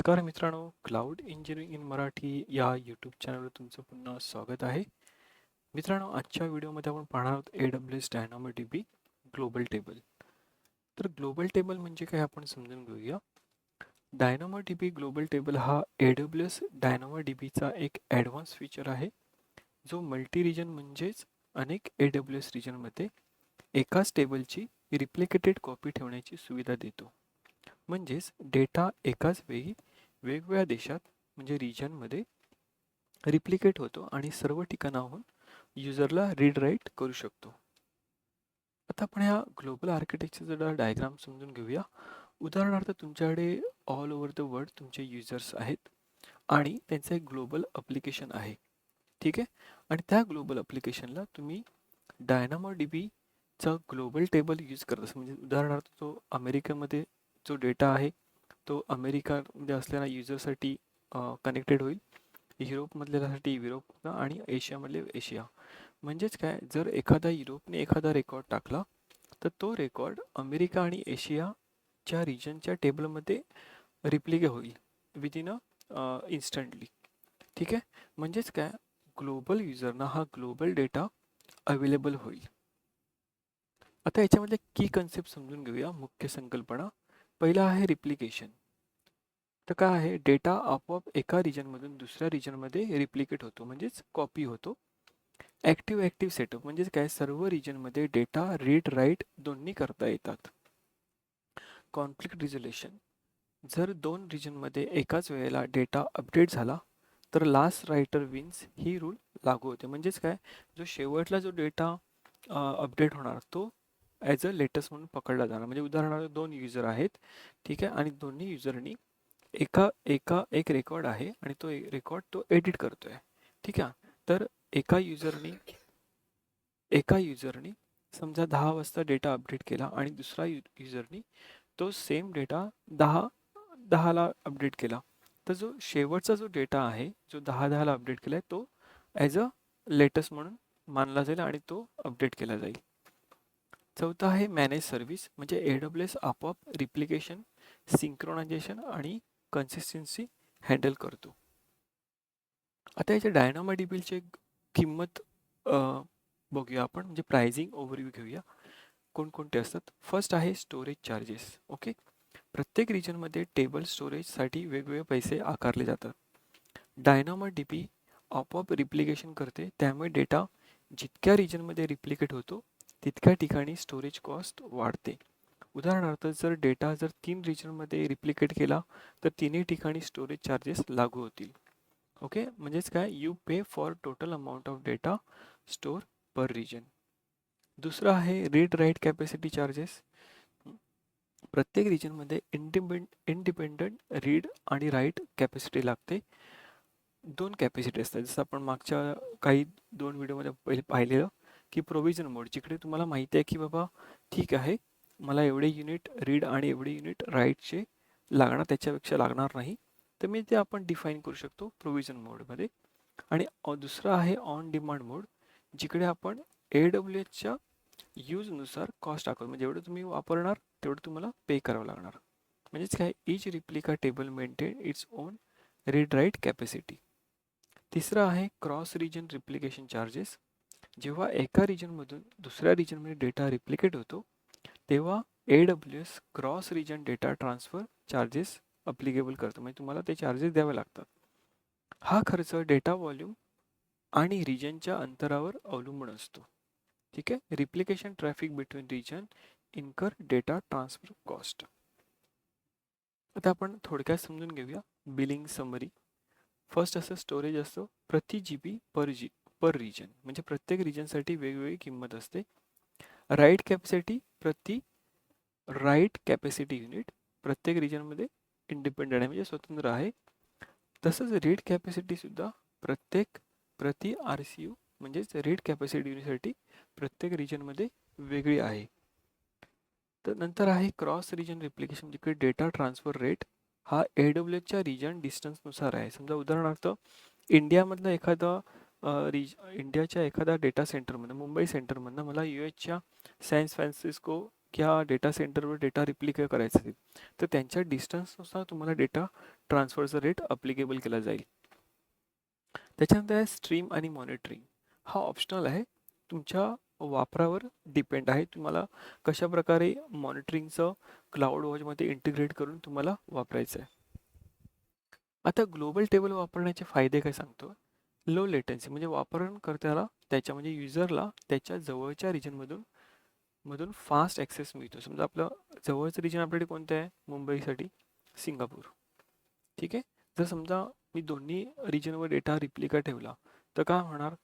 नमस्कार मित्रांनो cloud engineering in Marathi या यूट्यूब चॅनलवर तुमचं पुन्हा स्वागत आहे. मित्रांनो आजच्या व्हिडिओमध्ये आपण पाहणार आहोत A W S dynamo D B global table तर ग्लोबल टेबल म्हणजे काय आपण समजून घेऊया. Dynamo D B global table हा A W S dynamo D बीचा एक ॲडव्हान्स फीचर आहे. जो मल्टी रिजन म्हणजेच अनेक ए डब्ल्यू एस रिजनमध्ये एकाच टेबलची रिप्लिकेटेड कॉपी ठेवण्याची सुविधा देतो. म्हणजेच डेटा एकाच वेळी वेगवेगळ्या देशात म्हणजे रिजनमध्ये रिप्लिकेट होतो आणि सर्व ठिकाणाहून युजरला रीड राईट करू शकतो. आता आपण ह्या ग्लोबल आर्किटेक्चरचा डायग्राम समजून घेऊया. उदाहरणार्थ तुमच्याकडे ऑल ओव्हर द वर्ल्ड तुमचे युजर्स आहेत आणि त्यांचं एक ग्लोबल अप्लिकेशन आहे. ठीक आहे? आणि त्या ग्लोबल अप्लिकेशनला तुम्ही डायनामो डी बीचा ग्लोबल टेबल यूज करत असं म्हणजे उदाहरणार्थ तो अमेरिकेमध्ये जो डेटा आहे तो अमेरिकामध्ये असलेल्या युजरसाठी कनेक्टेड होईल. युरोपमधल्यासाठी युरोप आणि एशियामधले एशिया. म्हणजेच काय? जर एखादा युरोपने एखादा रेकॉर्ड टाकला तर तो रेकॉर्ड अमेरिका आणि एशियाच्या रिजनच्या टेबलमध्ये रिप्लिके होईल विदिन अ इन्स्टंटली ठीक आहे? म्हणजेच काय? ग्लोबल युजरना हा ग्लोबल डेटा अवेलेबल होईल. आता याच्यामध्ये की कन्सेप्ट समजून घेऊया. मुख्य संकल्पना पहिला आहे रिप्लिकेशन तर काय आहे? डेटा आपोआप एका रिजनमधून दुसऱ्या रिजनमध्ये रिप्लिकेट होतो म्हणजेच कॉपी होतो. ॲक्टिव्ह ॲक्टिव्ह सेटअप म्हणजेच काय? सर्व रिजनमध्ये डेटा रीड राईट दोन्ही करता येतात. कॉन्फ्लिक्ट रिझोल्युशन जर दोन रिजनमध्ये एकाच वेळेला डेटा अपडेट झाला तर लास्ट रायटर विन्स ही रूल लागू होते. म्हणजेच काय? जो शेवटला जो डेटा अपडेट होणार तो ॲज अ लेटेस्ट म्हणून पकडला जाणार. म्हणजे उदाहरणार्थ दोन युजर आहेत ठीक आहे? आणि दोन्ही युजरनी एका एका एक रेकॉर्ड आहे आणि तो रेकॉर्ड तो एडिट करतोय. ठीक आहे? तर एका युजरनी एका युजरनी समजा दहा वाजता डेटा अपडेट केला आणि दुसरा यु युजरनी तो सेम डेटा दहा दहाला अपडेट केला. तर जो शेवटचा जो डेटा आहे जो दहा दहाला अपडेट केला आहे तो ॲज अ लेटेस्ट म्हणून मानला जाईल आणि तो अपडेट केला जाईल. चौथं आहे मॅनेज सर्व्हिस म्हणजे ए डब्ल्यू एस आपोआप रिप्लिकेशन सिंक्रोनायझेशन आणि कन्सिस्टन्सी हँडल करतो. आता याच्या डायनामा डी किंमत बघूया आपण म्हणजे प्राइजिंग ओव्हरव्ह्यू घेऊया. कोणकोणते असतात? फर्स्ट आहे स्टोरेज चार्जेस ओके प्रत्येक रिजनमध्ये टेबल स्टोरेजसाठी वेगवेगळे पैसे आकारले जातात. डायनामा डी पी आपोआप रिप्लिकेशन करते त्यामुळे डेटा जितक्या रिजनमध्ये रिप्लिकेट होतो तितक्या ठिकाणी स्टोरेज कॉस्ट वाढते. उदाहरणार्थ जर डेटा जर तीन रिजनमध्ये रिप्लिकेट केला तर तिन्ही ठिकाणी स्टोरेज चार्जेस लागू होतील. ओके म्हणजेच काय? You pay for total amount of data store per region दुसरं आहे रीड राईट कॅपॅसिटी चार्जेस प्रत्येक रिजनमध्ये इंडिपेंड इंडिपेंडंट रीड आणि राईट कॅपॅसिटी लागते. दोन कॅपॅसिटी असतात. जसं आपण मागच्या काही दोन व्हिडिओमध्ये पहिले पाहिलेलं की प्रोव्हिजन मोड जिकडे तुम्हाला माहिती आहे की बाबा ठीक आहे मला एवढे युनिट रीड आणि एवढे युनिट राईटचे लागणार त्याच्यापेक्षा लागणार नाही. तर मी ते आपण डिफाईन करू शकतो प्रोव्हिजन मोडमध्ये आणि दुसरं आहे ऑन डिमांड मोड जिकडे आपण ए डब्ल्यू एचच्या यूजनुसार कॉस्ट टाकतो. म्हणजे जेवढं तुम्ही वापरणार तेवढं तुम्हाला पे करावं लागणार. म्हणजेच काय each replica table maintain its own read write capacity तिसरं आहे क्रॉस रिजन रिप्लिकेशन चार्जेस जेव्हा एका रिजनमधून दुसऱ्या रिजनमध्ये डेटा रिप्लिकेट होतो तेव्हा A W S cross region data transfer charges applicable करतो. म्हणजे तुम्हाला ते चार्जेस द्यावे लागतात. हा खर्च डेटा व्हॉल्यूम आणि रिजनच्या अंतरावर अवलंबून असतो. ठीक आहे? Replication traffic between region incur data transfer cost आता आपण थोडक्यात समजून घेऊया बिलिंग समरी फर्स्ट असं स्टोरेज असतो प्रति जी बी पर जी पर रिजन म्हणजे प्रत्येक रिजनसाठी वेगवेगळी किंमत असते. राईट कॅपॅसिटी प्रति राईट कॅपॅसिटी युनिट प्रत्येक रिजनमध्ये इंडिपेंडंट आहे म्हणजे स्वतंत्र आहे. तसंच रीड कॅपॅसिटीसुद्धा प्रत्येक प्रति आर सी यू म्हणजेच रीड कॅपॅसिटी युनिटसाठी प्रत्येक रिजनमध्ये वेगळी आहे. तर नंतर आहे क्रॉस रिजन रिप्लिकेशन जिकडे डेटा ट्रान्सफर रेट हा ए डब्ल्यू एचच्या रिजन डिस्टन्सनुसार आहे. समजा उदाहरणार्थ इंडियामधलं एखादं रिज इंडियाच्या एखाद्या डेटा सेंटरमधनं मुंबई सेंटरमधनं मला यू एचच्या सॅन फ्रान्सिस्को किंवा डेटा सेंटरवर डेटा रिप्लिके करायचा असेल तर त्यांच्या डिस्टन्सनुसार तुम्हाला डेटा ट्रान्सफरचा रेट अप्लिकेबल केला जाईल. त्याच्यानंतर आहे स्ट्रीम आणि मॉनिटरिंग. हा ऑप्शनल आहे. तुमच्या वापरावर डिपेंड आहे. तुम्हाला कशा प्रकारे मॉनिटरिंगचं क्लाउड वॉचमध्ये इंटिग्रेट करून तुम्हाला वापरायचं आहे. आता ग्लोबल टेबल वापरण्याचे फायदे काय सांगतो? लो लेटन्सी म्हणजे वापरकर्त्याला त्याच्या म्हणजे युजरला त्याच्या जवळच्या रिजनमधून मधून फास्ट ॲक्सेस मिळतो. समजा आपलं जवळचं रिजन आपल्याकडे कोणतं आहे? मुंबईसाठी सिंगापूर. ठीक आहे? जर समजा मी दोन्ही रिजनवर डेटा रिप्लिका ठेवला तर काय होणार?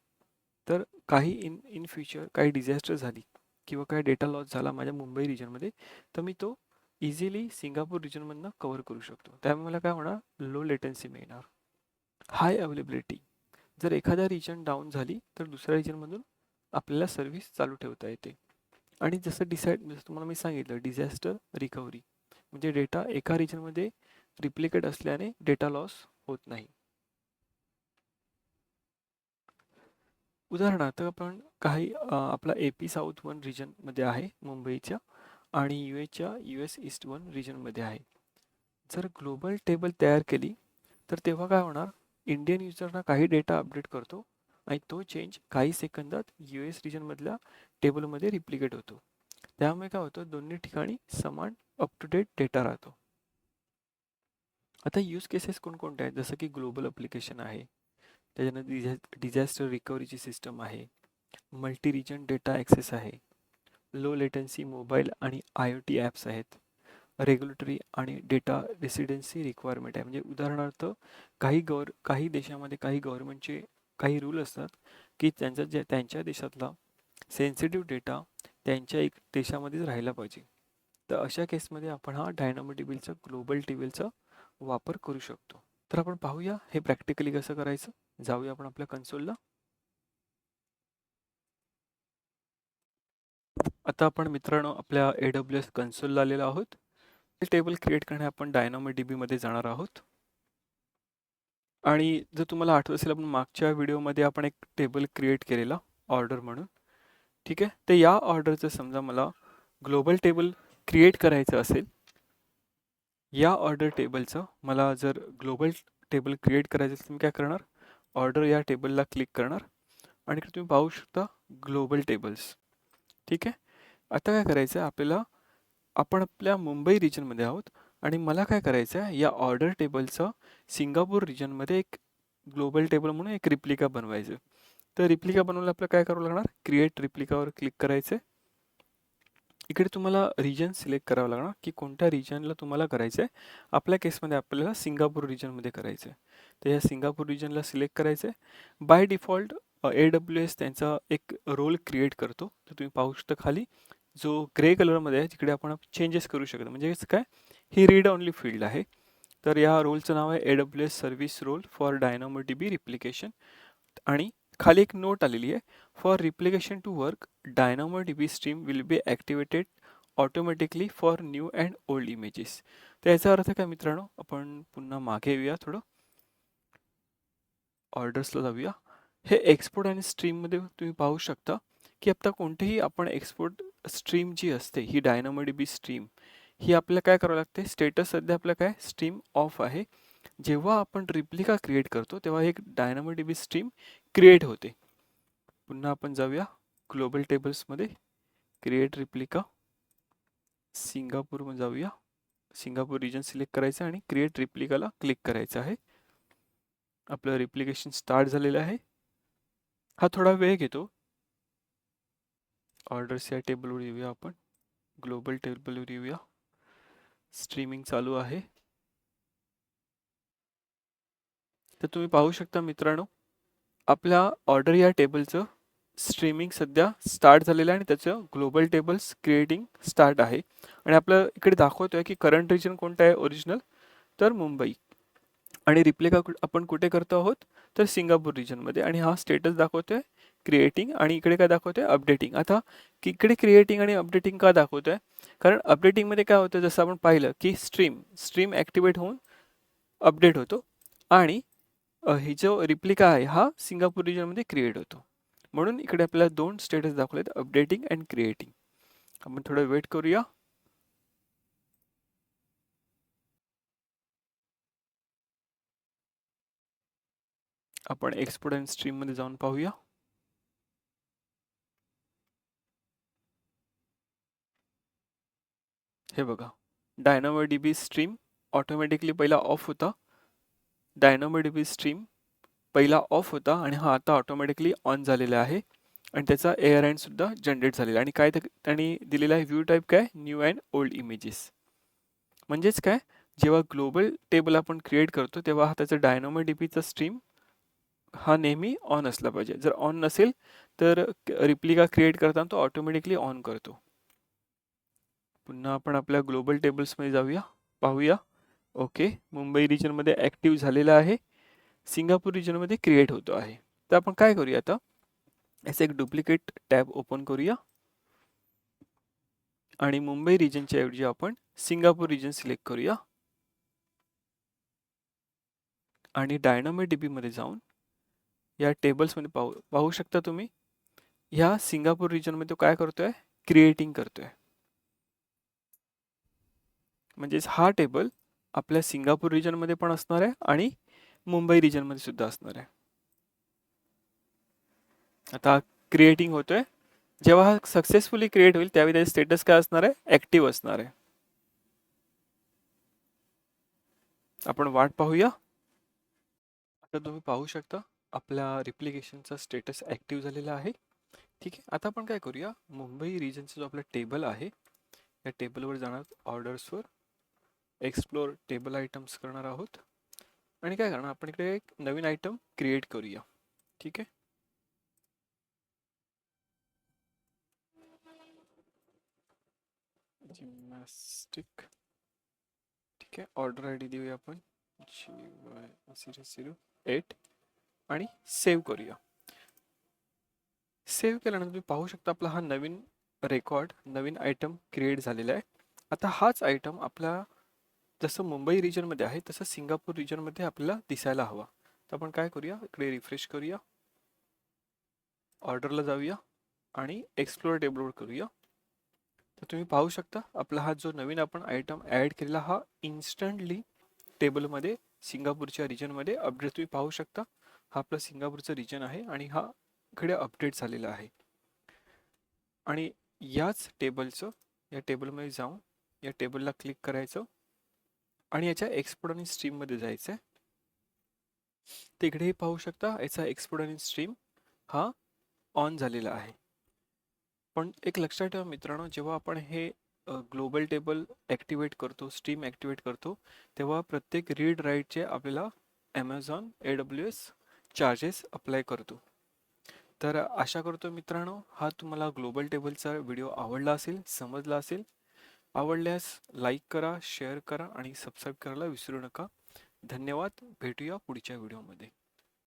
तर काही इन इन फ्युचर काही डिझॅस्टर झाली किंवा काही डेटा लॉस झाला माझ्या मुंबई रिजनमध्ये तर मी तो इझिली सिंगापूर रिजनमधनं कवर करू शकतो. त्यामुळे मला काय होणार? लो लेटन्सी मिळणार. हाय अवेलेबिलिटी जर एखादा रिजन डाऊन झाली तर दुसऱ्या रिजनमधून आपल्याला सर्व्हिस चालू ठेवता येते. आणि जसं डिसाईड जसं तुम्हाला मी सांगितलं डिझॅस्टर रिकव्हरी म्हणजे डेटा एका रिजनमध्ये रिप्लिकेट असल्याने डेटा लॉस होत नाही. उदाहरणार्थ आपण काही आपला ए पी साऊथ वन रिजनमध्ये आहे मुंबईच्या आणि यू एच्या यू एस ईस्ट वन रिजनमध्ये आहे. जर ग्लोबल टेबल तयार केली तर तेव्हा काय होणार? इंडियन युजरना काही डेटा अपडेट करतो आणि तो चेंज काही सेकंदात यू एस रिजनमधल्या टेबलमध्ये रिप्लिकेट होतो. त्यामुळे काय होतं? दोन्ही ठिकाणी समान अप टू डेट डेटा राहतो. आता यूज केसेस कोणकोणते आहेत? जसं की ग्लोबल अप्लिकेशन आहे. त्याच्यानंतर डिझॅ डिझॅस्टर रिकव्हरीची सिस्टम आहे. मल्टी रिजन डेटा ॲक्सेस आहे. लो लेटन्सी मोबाईल आणि आय ओ टी ॲप्स आहेत. रेग्युलेटरी आणि डेटा रेसिडेन्सी रिक्वायरमेंट आहे. म्हणजे उदाहरणार्थ काही गवर काही देशामध्ये काही गव्हर्नमेंटचे काही रूल असतात की त्यांचा जे त्यांच्या देशातला सेन्सिटिव्ह डेटा त्यांच्या एक देशामध्येच राहायला पाहिजे. तर अशा केसमध्ये आपण हा डायनामो टेबलचा ग्लोबल टेबलचा वापर करू शकतो. तर आपण पाहूया हे प्रॅक्टिकली कसं करायचं? जाऊया आपण आपल्या कन्सोलला आता आपण मित्रांनो आपल्या ए डब्ल्यू एस कन्सोलला आलेलो आहोत. टेबल क्रिएट करणे आपण डायनामो डी बीमध्ये जाणार आहोत. आणि जर तुम्हाला आठवत असेल आपण मागच्या व्हिडिओमध्ये आपण एक टेबल क्रिएट केलेला ऑर्डर म्हणून. ठीक आहे? तर या ऑर्डरचं समजा मला ग्लोबल टेबल क्रिएट करायचं असेल या ऑर्डर टेबलचं मला जर ग्लोबल टेबल क्रिएट करायचं असेल तुम्ही काय करणार? ऑर्डर या टेबलला क्लिक करणार. आणि तुम्ही पाहू शकता ग्लोबल टेबल्स ठीक आहे? आता काय करायचं आहे? आपल्याला आपण आपल्या मुंबई रिजनमध्ये आहोत. आणि मला काय करायचं आहे या ऑर्डर टेबलचं सिंगापूर रिजनमध्ये एक ग्लोबल टेबल म्हणून एक रिप्लिका बनवायचं तर रिप्लिका बनवायला आपलं काय करावं लागणार? क्रिएट रिप्लिकावर क्लिक करायचं इकडे तुम्हाला रिजन सिलेक्ट करावं लागणार की कोणत्या रिजनला तुम्हाला करायचं आहे आपल्या केसमध्ये आपल्याला सिंगापूर रिजनमध्ये करायचं आहे तर या सिंगापूर रिजनला सिलेक्ट करायचं आहे by default A W S त्यांचा एक रोल क्रिएट करतो. तर तुम्ही पाहू शकता खाली. जो ग्रे कलरमध्ये आहे तिकडे आपण चेंजेस करू शकतो म्हणजे काय? ही रीड ऑनली फील्ड आहे. तर या रोलचं नाव आहे A W S service role for dynamo D B replication आणि खाली एक नोट आलेली आहे. For replication to work dynamo D B stream will be activated automatically for new and old images तर याचा अर्थ काय मित्रांनो? आपण पुन्हा मागे येऊया थोडं. ऑर्डर्सला जाऊया. हे एक्सपोर्ट आणि स्ट्रीममध्ये तुम्ही पाहू शकता की आत्ता कोणतेही आपण एक्सपोर्ट स्ट्रीम जी असते ही डायनामो बी स्ट्रीम ही आपल्याला काय करावं लागते? स्टेटस सध्या आपलं काय? स्ट्रीम ऑफ आहे. जेव्हा आपण रिप्लिका क्रिएट करतो तेव्हा एक dynamo D B stream create होते. पुन्हा आपण जाऊया ग्लोबल टेबल्समध्ये क्रिएट रिप्लिका सिंगापूरमध्ये जाऊया. सिंगापूर रिजन सिलेक्ट करायचं आणि क्रिएट रिप्लिकाला क्लिक करायचं आहे. आपलं रिप्लिकेशन स्टार्ट झालेलं आहे. हा थोडा वेळ घेतो. ऑर्डर्स या टेबलवर येऊया आपण. ग्लोबल टेबलवर येऊया. स्ट्रीमिंग चालू आहे. तर तुम्ही पाहू शकता मित्रांनो आपल्या ऑर्डर या टेबलचं स्ट्रीमिंग सध्या स्टार्ट झालेलं आहे आणि त्याचं ग्लोबल टेबल्स क्रिएटिंग स्टार्ट आहे. आणि आपलं इकडे दाखवतोय की करंट रिजन कोणतं आहे ओरिजिनल तर मुंबई. आणि रिप्लिका आपण कुठे करतो आहोत? तर सिंगापूर रिजनमध्ये आणि हा स्टेटस दाखवतोय क्रिएटिंग आणि इकडे काय दाखवतोय? अपडेटिंग आता इकडे क्रिएटिंग आणि अपडेटिंग का दाखवतोय? कारण अपडेटिंगमध्ये काय होतं? जसं आपण पाहिलं की स्ट्रीम स्ट्रीम ॲक्टिवेट होऊन अपडेट होतो. आणि ही जो रिप्लिका आहे हा सिंगापूर रिजनमध्ये क्रिएट होतो. म्हणून इकडे आपल्याला दोन स्टेटस दाखवलेत अपडेटिंग अँड क्रिएटिंग आपण थोडं वेट करूया. आपण एक्सपोर्ट अँड स्ट्रीममध्ये जाऊन पाहूया. हे बघा. डायनामो डीबी स्ट्रीम ऑटोमॅटिकली पहिला ऑफ होता. डायनामो डीबी स्ट्रीम पहिला ऑफ होता आणि हा आता ऑटोमॅटिकली ऑन झालेला आहे. आणि त्याचा एअर अँड सुद्धा जनरेट झालेला आणि काय त्यांनी दिलेला आहे व्ह्यू टाईप काय? न्यू अँड ओल्ड इमेजेस म्हणजेच काय? जेव्हा ग्लोबल टेबल आपण क्रिएट करतो तेव्हा हा त्याचा डायनोमो डीपीचा स्ट्रीम हा नेहमी ऑन असला पाहिजे. जर ऑन नसेल तर रिप्लिका क्रिएट करताना तो ऑटोमॅटिकली ऑन करतो. पुन्हा आपण आपल्या ग्लोबल टेबल्समध्ये जाऊया. पाहूया. ओके मुंबई रिजनमध्ये ॲक्टिव्ह झालेला आहे. सिंगापूर रिजनमध्ये क्रिएट होतो आहे. तर आपण काय करूया आता? याचं एक डुप्लिकेट टॅब ओपन करूया. आणि मुंबई रिजनच्या ऐवजी आपण सिंगापूर रिजन सिलेक्ट करूया. आणि डायनामे डीबीमध्ये जाऊन या टेबल्समध्ये पाहू पाहू शकता तुम्ही. ह्या सिंगापूर रिजनमध्ये तो काय करतो आहे क्रिएटिंग करतोय. म्हणजेच हा टेबल आपल्या सिंगापूर रिजनमध्ये पण असणार आहे आणि मुंबई रिजनमध्ये सुद्धा असणार आहे. आता क्रिएटिंग होतोय. जेव्हा हा सक्सेसफुली क्रिएट होईल त्यावेळी त्याचे स्टेटस काय असणार आहे? ऍक्टिव्ह असणार आहे. आपण वाट पाहूया. आता तुम्ही पाहू शकता. आपल्या रिप्लिकेशनचा स्टेटस ॲक्टिव्ह झालेला आहे. ठीक आहे आता आपण काय करूया? मुंबई रिजनचा जो आपला टेबल आहे या टेबलवर जाणार ऑर्डर्सवर एक्सप्लोर टेबल आयटम्स करणार आहोत. आणि काय करणार? आपण इकडे एक नवीन आयटम क्रिएट करूया. ठीक आहे? जिमॅस्टिक ठीक आहे ऑर्डर आय डी देऊया आपण. G Y zero zero eight आणि सेव्ह करूया. सेव्ह केल्यानंतर तुम्ही पाहू शकता आपला हा नवीन रेकॉर्ड नवीन आयटम क्रिएट झालेला आहे. आता हाच आयटम आपला जसं मुंबई रिजनमध्ये आहे तसं सिंगापूर रिजनमध्ये आपल्याला दिसायला हवा. तर आपण काय करूया? इकडे रिफ्रेश करूया. ऑर्डरला जाऊया आणि एक्सप्लोअर टेबलवर करूया. तर तुम्ही पाहू शकता आपला हा जो नवीन आपण आयटम ॲड केलेला हा इन्स्टंटली टेबलमध्ये सिंगापूरच्या रिजनमध्ये अपडेट तुम्ही पाहू शकता. हा आपला सिंगापूरचा रिजन आहे आणि हा इकडे अपडेट झालेला आहे. आणि याच टेबलचं या टेबलमध्ये जाऊन या टेबलला क्लिक करायचं आणि याच्या एक्सपोर्ट आणि स्ट्रीममध्ये जायचं आहे तिकडेही पाहू शकता याचा एक्सपोर्ट आणि स्ट्रीम हा ऑन झालेला आहे. पण एक लक्षात ठेवा मित्रांनो जेव्हा आपण हे ग्लोबल टेबल ॲक्टिवेट करतो स्ट्रीम ॲक्टिवेट करतो तेव्हा प्रत्येक रीड राईटचे आपल्याला Amazon A W S charges apply करतो. तर आशा करतो मित्रांनो हा तुम्हाला ग्लोबल टेबलचा व्हिडिओ आवडला असेल समजला असेल आवडल्यास लाईक करा शेअर करा आणि सबस्क्राईब करायला विसरू नका. धन्यवाद. भेटूया पुढच्या व्हिडिओमध्ये